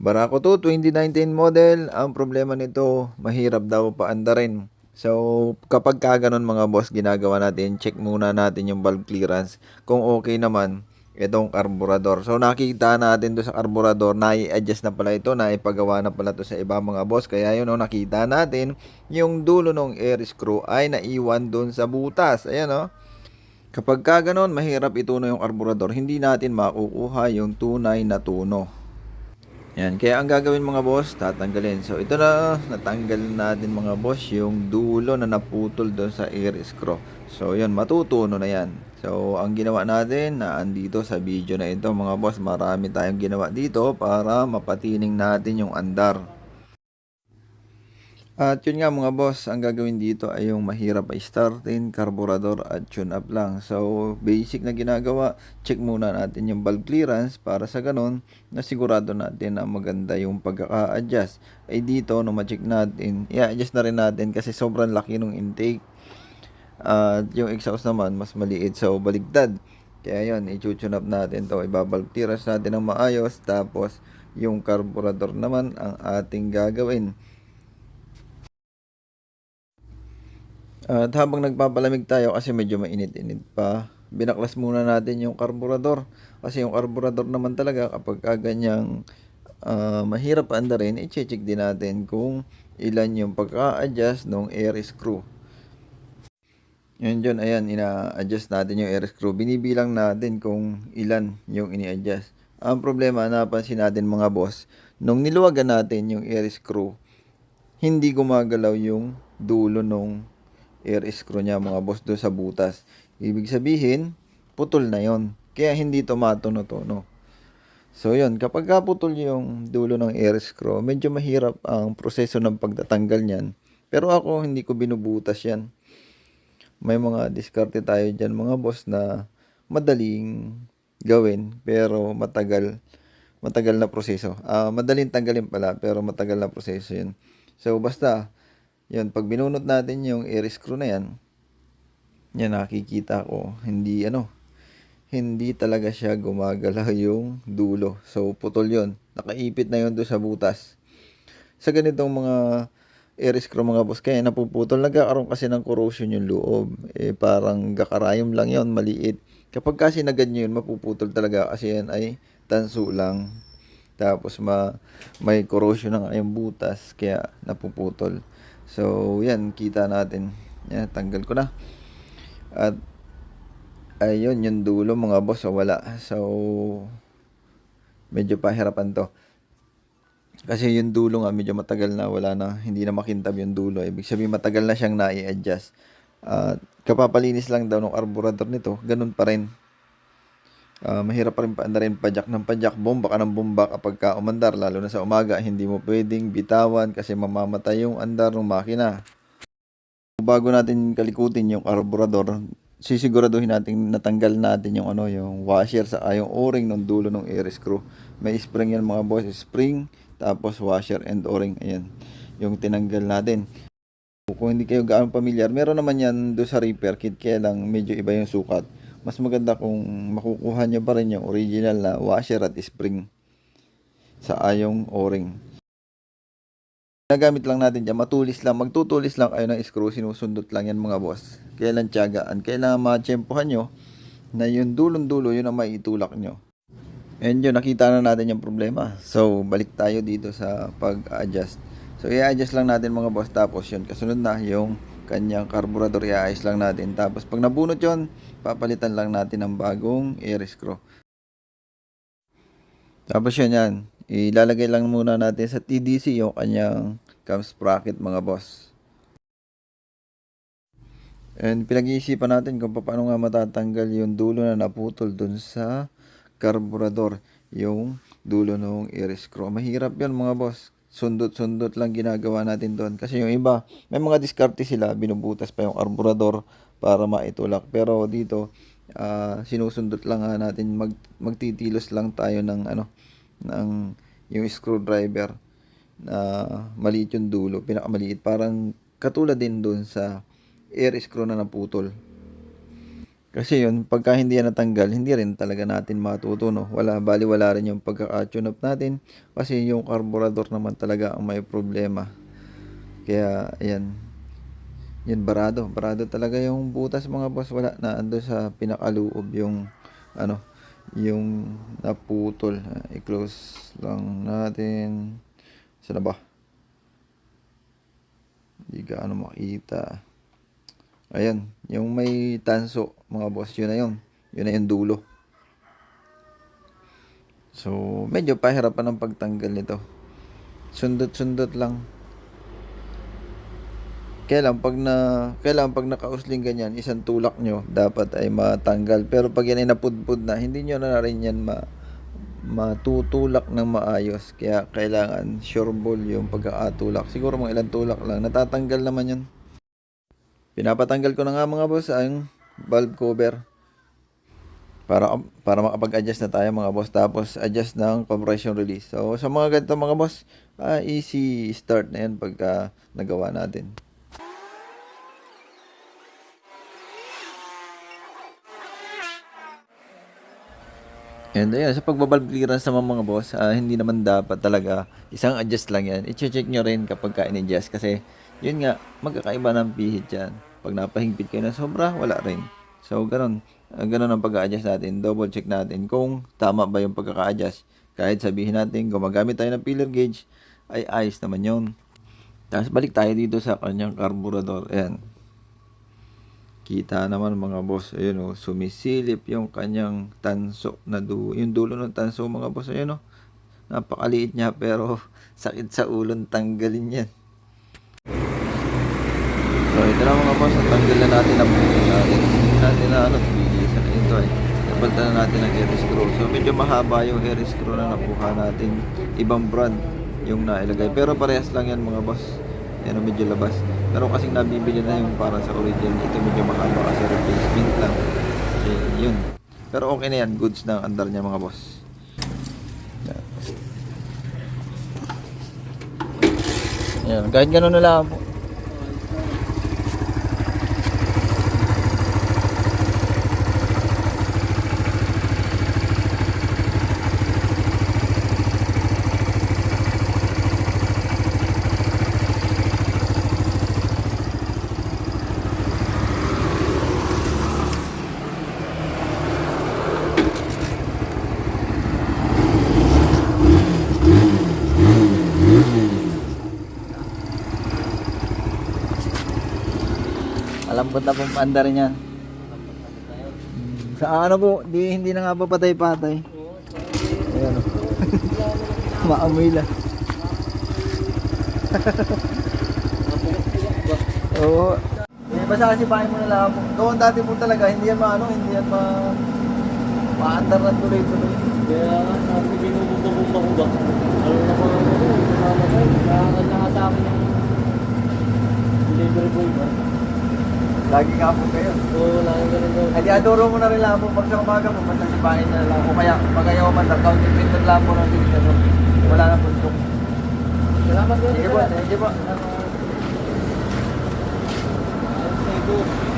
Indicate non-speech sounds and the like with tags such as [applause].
Barako 2, 2019 model. Ang problema nito, mahirap daw paandarin. So, kapag ka ganun mga boss, ginagawa natin, check muna natin yung valve clearance. Kung okay naman, itong carburetor. So, nakita natin do sa carburetor, nai-adjust na pala ito, naipagawa na pala to sa iba mga boss. Kaya yun, no, nakita natin, yung dulo ng air screw ay naiwan dun sa butas. Ayan, no. Kapag ka ganun, mahirap ituno yung carburetor, hindi natin makukuha yung tunay na tuno. Yan, kaya ang gagawin mga boss, tatanggalin. So ito na, natanggal natin mga boss yung dulo na naputol doon sa air screw. So yun, matutuno na yan. So ang ginawa natin, na sa video na ito mga boss, marami tayong ginawa dito para mapatining natin yung andar. At yun nga mga boss, ang gagawin dito ay yung mahirap ay startin, carburetor at tune up lang. So basic na ginagawa, check muna natin yung valve clearance para sa ganun na sigurado natin na maganda yung pagkaka-adjust. Ay dito, no ma-check natin, i-adjust na rin natin kasi sobrang laki ng intake. At yung exhaust naman, mas maliit so baligtad. Kaya yun, i-tune up natin to, ibabalve clearance natin ng maayos. Tapos yung carburetor naman ang ating gagawin. At habang nagpapalamig tayo kasi medyo mainit-init pa, binaklas muna natin yung carburetor. Kasi yung carburetor naman talaga kapag ganyang uh, mahirap andarin, i-check din natin kung ilan yung pagka-adjust ng air screw. Yun dyan, ayan, ina-adjust natin yung air screw. Binibilang natin kung ilan yung ini-adjust. Ang problema, napansin natin mga boss, nung niluwagan natin yung air screw, hindi gumagalaw yung dulo nung air screw niya mga boss doon sa butas. Ibig sabihin, putol na yon Kaya hindi tumatono-tono. So yun, kapag kaputol yung dulo ng air screw, medyo mahirap ang proseso ng pagtatanggal niyan. Pero ako, hindi ko binubutas yan. May mga diskarte tayo dyan mga boss na madaling gawin pero matagal matagal na proseso. Uh, madaling tanggalin pala pero matagal na proseso yun. So basta yun, pag binunot natin yung air screw na yan, yan nakikita ko, hindi ano, hindi talaga siya gumagalaw [laughs] yung dulo. So, putol yon Nakaipit na yon doon sa butas. Sa ganitong mga air screw mga boss, kaya napuputol. Nagkakaroon kasi ng corrosion yung loob. Eh, parang gakarayom lang yon maliit. Kapag kasi nagad nyo yun, mapuputol talaga kasi yan ay tanso lang. Tapos ma, may corrosion ng yung butas, kaya napuputol. So, yan, kita natin. Yan, tanggal ko na. At, ayun, yung dulo mga boss, so wala. So, medyo pahirapan to. Kasi yung dulo nga, medyo matagal na, wala na, hindi na makintab yung dulo. Ibig sabihin, matagal na siyang nai-adjust. At, kapapalinis lang daw ng carburetor nito, ganun pa rin. Uh, mahirap pa rin paanda rin pajak ng pajak, bomba ka ng bomba kapag ka umandar, lalo na sa umaga, hindi mo pwedeng bitawan kasi mamamatay yung andar ng makina. Bago natin kalikutin yung carburetor, sisiguraduhin natin natanggal natin yung ano yung washer sa ay yung o-ring ng dulo ng air screw. May spring yan mga boss, spring tapos washer and o-ring. Ayan, yung tinanggal natin. Kung hindi kayo gaano pamilyar, meron naman yan do sa repair kit kaya lang medyo iba yung sukat mas maganda kung makukuha nyo pa rin yung original na washer at spring sa ayong o-ring. Nagamit lang natin dyan, matulis lang, magtutulis lang kayo ng screw, sinusundot lang yan mga boss. Kailan tiyagaan, kailangan matsyempohan nyo na yung dulong-dulo, yun ang maitulak nyo. And yun, nakita na natin yung problema. So, balik tayo dito sa pag-adjust. So, i-adjust lang natin mga boss, tapos yun, kasunod na yung kanyang carburetor iayos lang natin. Tapos pag nabunot yon papalitan lang natin ng bagong air screw tapos yun yan. Ilalagay lang muna natin sa TDC yung kanyang cam sprocket mga boss. And pinag-iisipan natin kung paano nga matatanggal yung dulo na naputol dun sa carburetor yung dulo ng air screw mahirap yan mga boss sundot-sundot lang ginagawa natin doon. Kasi yung iba, may mga diskarte sila, binubutas pa yung carburetor para maitulak. Pero dito, uh, sinusundot lang natin, mag, magtitilos lang tayo ng ano, ng yung screwdriver na maliit yung dulo, pinakamaliit. Parang katulad din doon sa air screw na naputol. Kasi yun, pagka hindi yan natanggal, hindi rin talaga natin matuto, no? Wala, bali wala rin yung pagkaka-tune up natin. Kasi yung carburetor naman talaga ang may problema. Kaya, ayan. Yan, barado. Barado talaga yung butas mga boss. Wala na ando sa pinakaloob yung, ano, yung naputol. I-close lang natin. Saan na ba? Hindi gaano makita. Ayan, yung may tanso, mga boss, yun na yun. Yun na yung dulo. So, medyo pahirapan ang pagtanggal nito. Sundot-sundot lang. Kailan pag na kailan pag nakausling ganyan, isang tulak nyo dapat ay matanggal. Pero pag yan ay napudpud na, hindi nyo na rin yan ma matutulak ng maayos. Kaya kailangan sure ball yung pagkakatulak. Siguro mga ilang tulak lang. Natatanggal naman yun. Pinapatanggal ko na nga mga boss ang valve cover para para makapag-adjust na tayo mga boss tapos adjust ng compression release. So sa mga ganito mga boss, ah, easy start na yan pagka nagawa natin. And ayun, sa pagbabalve clearance naman mga boss, ah, hindi naman dapat talaga isang adjust lang yan. I-check nyo rin kapag ka in-adjust kasi yun nga, magkakaiba ng pihit yan. Pag napahigpit kayo na sobra, wala rin. So, ganun. Ah, ganun ang pag-a-adjust natin. Double check natin kung tama ba yung pagkaka-adjust. Kahit sabihin natin, gumagamit tayo ng filler gauge, ay ayos naman yun. Tapos balik tayo dito sa kanyang carburetor. Ayan. Kita naman mga boss, ayun oh, sumisilip yung kanyang tanso na du yung dulo ng tanso mga boss, ayun oh. Napakaliit niya pero [laughs] sakit sa ulon tanggalin yan. So ito na mga boss, natanggal na natin ang buto natin. Hindi natin na ano, bilisan na ito eh. Napalitan na natin ang air screw. So medyo mahaba yung air screw na nakuha natin. Ibang brand yung nailagay. Pero parehas lang yan mga boss. Yan ang medyo labas. Pero kasing nabibili na yung para sa original. Ito medyo mahaba kasi replacement lang. Eh, yun. Pero okay na yan. Goods na ang andar niya mga boss. Yan. Kahit ganun na lang. Malambot na pong andar niya. Sa ano po, di, hindi na nga po patay-patay. Ayan o. [laughs] Maamoy lang. [laughs] Oo. Eh, basta kasi bahay mo na lang po. Doon dati po talaga, hindi yan maano, hindi yan ma... Maandar na tuloy-tuloy. Kaya sabi binubumba-bumba ko ba? Ano na mga ano, namamatay. Kaya nga sa akin yung delivery boy ba? Lagi nga po kayo. Oo, yung ganun daw. Ay, di adoro mo na rin lang po. Pag sa umaga po, basta sa bahay na lang. O kaya, magayaw man, accounting printer lang po ng silingan. Wala na po ito. Salamat din. Sige po, sige po. Thank you.